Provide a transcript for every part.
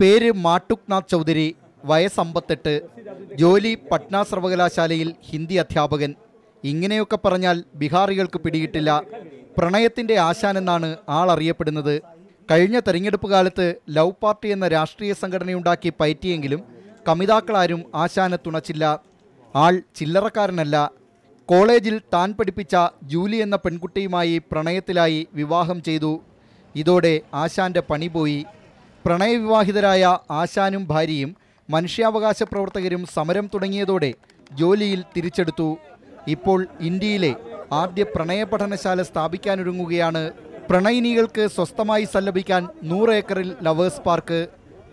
പേര് മാട്ടുക്നാഥ് ചൗധരി വയസ്സ് അമ്പത്തെട്ട് ജോലി പട്ന സർവകലാശാലയിൽ ഹിന്ദി അധ്യാപകൻ. ഇങ്ങനെയൊക്കെ പറഞ്ഞാൽ ബീഹാറികൾക്ക് പിടികിട്ടില്ല. പ്രണയത്തിന്റെ ആശാനെന്നാണ് ആൾ അറിയപ്പെടുന്നത്. കഴിഞ്ഞ തെരഞ്ഞെടുപ്പ് കാലത്ത് ലവ് പാർട്ടി എന്ന രാഷ്ട്രീയ സംഘടനയുണ്ടാക്കി പയറ്റിയെങ്കിലും കമിതാക്കളാരും ആശാനെ തുണച്ചില്ല. ആൾ ചില്ലറക്കാരനല്ല. കോളേജിൽ താൻ പഠിപ്പിച്ച ജൂലി എന്ന പെൺകുട്ടിയുമായി പ്രണയത്തിലായി വിവാഹം ചെയ്തു. ഇതോടെ ആശാന്റെ പണി പോയി. പ്രണയവിവാഹിതരായ ആശാനും ഭാര്യയും മനുഷ്യാവകാശ പ്രവർത്തകരും സമരം തുടങ്ങിയതോടെ ജോലിയിൽ തിരിച്ചെടുത്തു. ഇപ്പോൾ ഇന്ത്യയിലെ ആദ്യ പ്രണയ പഠനശാല സ്ഥാപിക്കാനൊരുങ്ങുകയാണ്. പ്രണയിനികൾക്ക് സ്വസ്ഥമായി സല്ലപിക്കാൻ നൂറ് ഏക്കറിൽ ലവേഴ്സ് പാർക്ക്.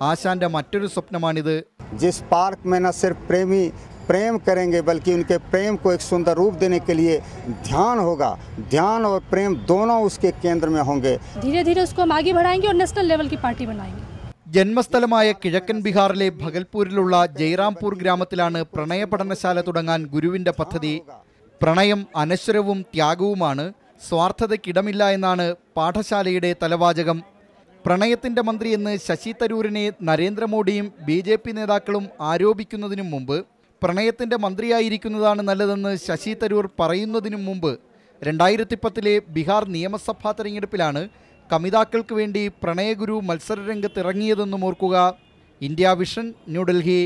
ആശാന്റെ മറ്റൊരു സ്വപ്നമാണിത്. ജിസ് പാർക്ക് മേന പ്രേമി प्रेमी प्रेम करेंगे बल्कि उनके प्रेम को एक सुंदर रूप देने के लिए ध्यान होगा ध्यान और प्रेम दोनों उसके केंद्र में होंगे धीरे धीरे उसको हम आगे बढ़ाएंगे और नेशनल लेवल की पार्टी बनाएंगे ജന്മസ്ഥലമായ കിഴക്കൻ ബീഹാറിലെ ഭഗൽപൂരിലുള്ള ജയ്റാംപൂർ ഗ്രാമത്തിലാണ് പ്രണയ പഠനശാല തുടങ്ങാൻ ഗുരുവിന്റെ പദ്ധതി പ്രണയം അനശ്വരവും ത്യാഗവുമാണ് സ്വാർത്ഥതയ്ക്കിടമില്ല എന്നാണ് പാഠശാലയുടെ തലവാചകം പ്രണയത്തിന്റെ മന്ത്രി എന്ന് ശശി തരൂരിനെ നരേന്ദ്രമോദിയും ബി ജെ പി നേതാക്കളും ആരോപിക്കുന്നതിനു മുമ്പ് പ്രണയത്തിന്റെ മന്ത്രിയായിരിക്കുന്നതാണ് നല്ലതെന്ന് ശശി തരൂർ പറയുന്നതിനു മുമ്പ് രണ്ടായിരത്തി പത്തിലെ ബീഹാർ നിയമസഭാ തെരഞ്ഞെടുപ്പിലാണ് കമിതാക്കൾക്ക് വേണ്ടി പ്രണയഗുരു മത്സരരംഗത്തിറങ്ങിയതെന്നും ഓർക്കുക. India vision New Delhi